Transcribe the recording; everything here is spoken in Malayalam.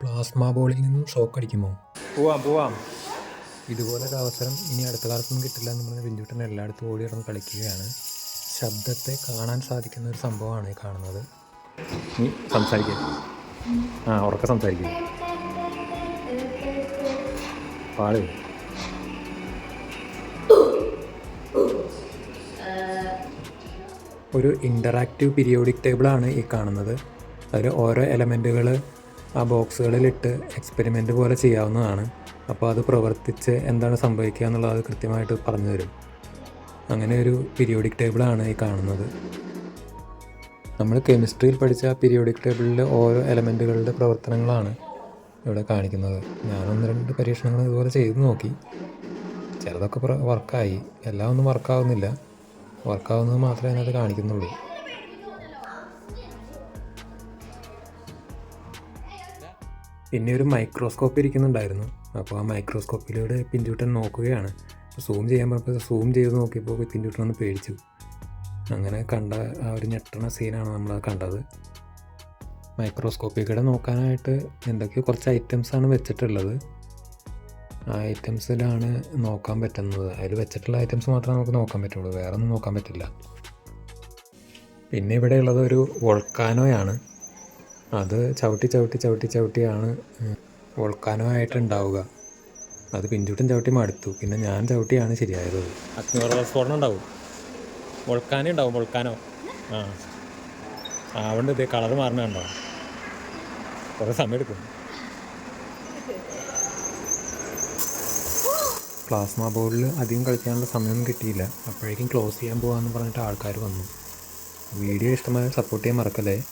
പ്ലാസ്മ ബോളിൽ നിന്നും ഷോക്ക് അടിക്കുമോ? പോവാം പോവാം. ഇതുപോലൊരു അവസരം ഇനി അടുത്ത കാലത്തൊന്നും കിട്ടില്ല എന്ന് പറഞ്ഞ് ബിന്ദുട്ടൻ എല്ലായിടത്തും ഓടി നടന്ന് കളിക്കുകയാണ്. ശബ്ദത്തെ കാണാൻ സാധിക്കുന്ന ഒരു സംഭവമാണ് ഈ കാണുന്നത്. നീ സംസാരിക്കുക ആ ഉറക്ക സംസാരിക്കുക പാളി ഒരു ഇന്ററാക്റ്റീവ് പീരിയോഡിക് ടേബിളാണ് ഈ കാണുന്നത്. അതിൽ ഓരോ എലമെന്റുകൾ ആ ബോക്സുകളിലിട്ട് എക്സ്പെരിമെന്റ് പോലെ ചെയ്യാവുന്നതാണ്. അപ്പോൾ അത് പ്രവർത്തിച്ച് എന്താണ് സംഭവിക്കുക എന്നുള്ളത് അത് കൃത്യമായിട്ട് പറഞ്ഞു തരും. അങ്ങനെ ഒരു പീരിയോഡിക് ടേബിളാണ് ഈ കാണുന്നത്. നമ്മൾ കെമിസ്ട്രിയിൽ പഠിച്ച പീരിയോഡിക് ടേബിളിലെ ഓരോ എലമെന്റുകളുടെ പ്രവർത്തനങ്ങളാണ് ഇവിടെ കാണിക്കുന്നത്. ഞാനൊന്ന് രണ്ട് പരീക്ഷണങ്ങൾ ഇതുപോലെ ചെയ്ത് നോക്കി. ചിലതൊക്കെ വർക്കായി എല്ലാം ഒന്നും വർക്കാവുന്നില്ല വർക്കാവുന്നത് മാത്രമേ അതിനകത്ത് കാണിക്കുന്നുള്ളൂ. പിന്നെ ഒരു മൈക്രോസ്കോപ്പ് ഇരിക്കുന്നുണ്ടായിരുന്നു. അപ്പോൾ ആ മൈക്രോസ്കോപ്പിലൂടെ പിഞ്ചൂട്ടൻ നോക്കുകയാണ്. സൂം ചെയ്യാൻ പറഞ്ഞപ്പോൾ സൂം ചെയ്ത് നോക്കിയപ്പോൾ പിഞ്ചൂട്ടൻ ഒന്ന് പേടിച്ചു. അങ്ങനെ കണ്ട ആ ഒരു ഞെട്ടണ സീനാണ് നമ്മൾ കണ്ടത്. മൈക്രോസ്കോപ്പിൽ കൂടെ നോക്കാനായിട്ട് എന്തൊക്കെയോ കുറച്ച് ഐറ്റംസാണ് വെച്ചിട്ടുള്ളത്. ആ ഐറ്റംസിലാണ് നോക്കാൻ പറ്റുന്നത്. അതിൽ വെച്ചിട്ടുള്ള ഐറ്റംസ് മാത്രമേ നമുക്ക് നോക്കാൻ പറ്റുള്ളൂ. വേറെ ഒന്നും നോക്കാൻ പറ്റില്ല. പിന്നെ ഇവിടെ ഉള്ളത് ഒരു വോൾക്കാനോയാണ് അത് ചവിട്ടി ചവിട്ടി ചവിട്ടി ചവിട്ടിയാണ് വോൾക്കാനോ അത് പിഞ്ചുട്ടൻ ചവിട്ടി മടുത്തു. പിന്നെ ഞാൻ ചവിട്ടിയാണ് ശരിയായത്. അഗ്നിപർവത സ്ഫോടനം ഉണ്ടാവും വോൾക്കാനോ ഉണ്ടാവും വോൾക്കാനോ. ആ. ആ അവിടെ ഇതേ കളർ മാറണ കണ്ടോ? കുറേ സമയം എടുക്കും പ്ലാസ്മ ബോർഡിൽ അധികം കളിക്കാനുള്ള സമയമൊന്നും കിട്ടിയില്ല. അപ്പോഴേക്കും ക്ലോസ് ചെയ്യാൻ പോകാമെന്ന് പറഞ്ഞിട്ട് ആൾക്കാർ വന്നു. വീഡിയോ ഇഷ്ടമായ സപ്പോർട്ട് ചെയ്യാൻ മറക്കല്ലേ?